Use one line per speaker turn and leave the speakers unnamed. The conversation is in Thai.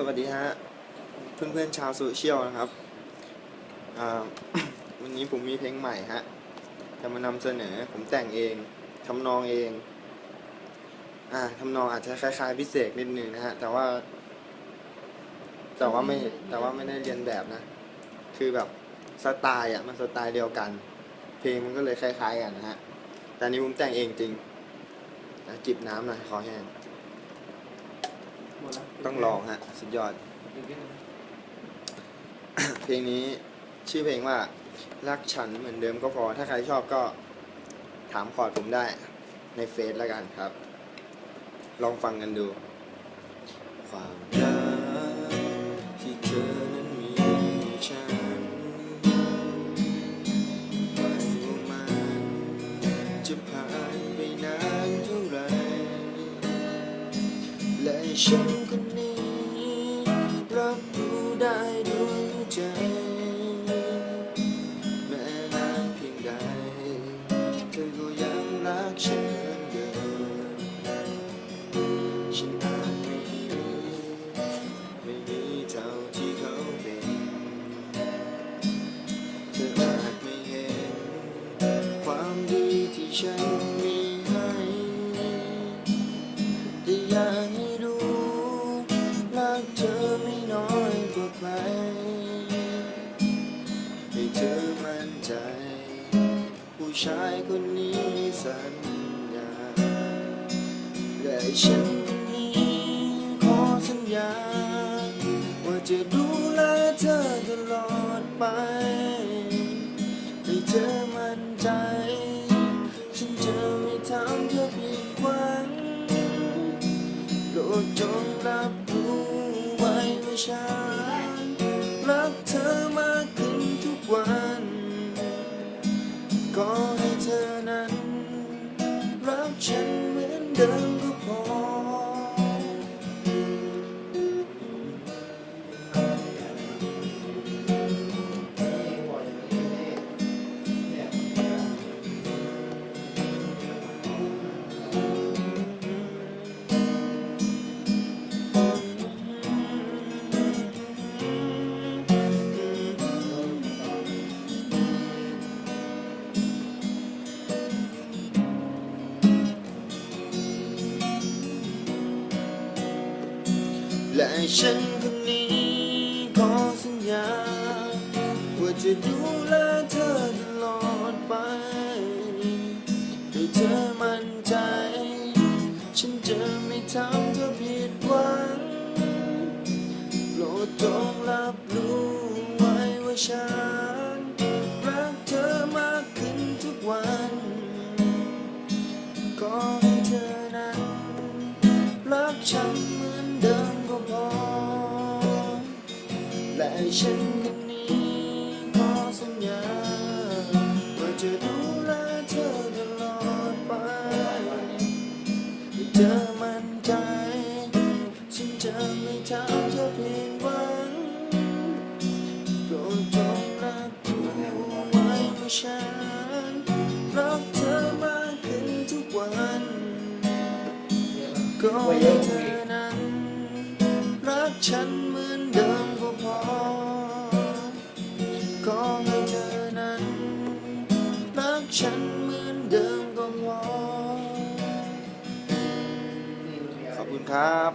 สวัสดีฮะเพื่อนๆชาวโซเชียลนะครับวันนี้ผมมีเพลงใหม่ฮะจะมานำเสนอผมแต่งเองทำนองเองอ่าทำนองอาจจะคล้ายๆพิเศษนิดนึงนะฮะแต่ว่า แต่ว่าไม่แต่ว่าไม่ได้เรียนแบบนะ คือแบบสไตล์อะมันสไตล์เดียวกัน เพลงมันก็เลยคล้ายๆกันนะฮะแต่นี้ผมแต่งเองจริงจิบน้ำหน่อยขอแห้ง ต้องลองฮะ สุดยอด เพลงนี้ชื่อเพลงว่า รักฉันเหมือนเดิมก็พอ ถ้าใครชอบก็ถามคอร์ดผมได้ในเฟซแล้วกันครับ ลองฟังกันดู ความรักที่เธอ ฉันคนนี้รับรู้ได้ด้วยใจแม้นานเพียงใดเธอก็ยังรักฉันเหมือนเดิมฉันอาจไม่มีไม่มีเท่าที่เขาเป็นเธออาจไม่เห็น ความดีที่ฉันมีให้แต่อยา ชายคนนี้สัญญา และฉันคนนี้ขอสัญญา ว่าจะดูแลเธอตลอดไป ให้เธอมั่นใจ ฉันจะไม่ทำเธอผิดหวังโปรดจงรับรู้ไว้ว่าฉันรักเธอมากขึ้นทุกวันก็ และฉันคนนี้ขอสัญญา ว่าจะดูแลเธอตลอดไปให้เธอมั่นใจ ฉันจะไม่ทำเธอผิดหวังโปรดจงรับรู้ไว้ว่าฉัน ฉันคนนี้ขอสัญญาว่าจะดูแลเธอตลอดไปเธอมั่นใจฉันจะไม่ทำเธอผิดหวังโปรดจงรับรู้ไว้ว่าฉันรักเธอมากขึ้นทุกวันก็ให้เธอนั้น รักฉันเหมือนเดิม ฉันเหมือนเดิมก็งอขอบคุณครับ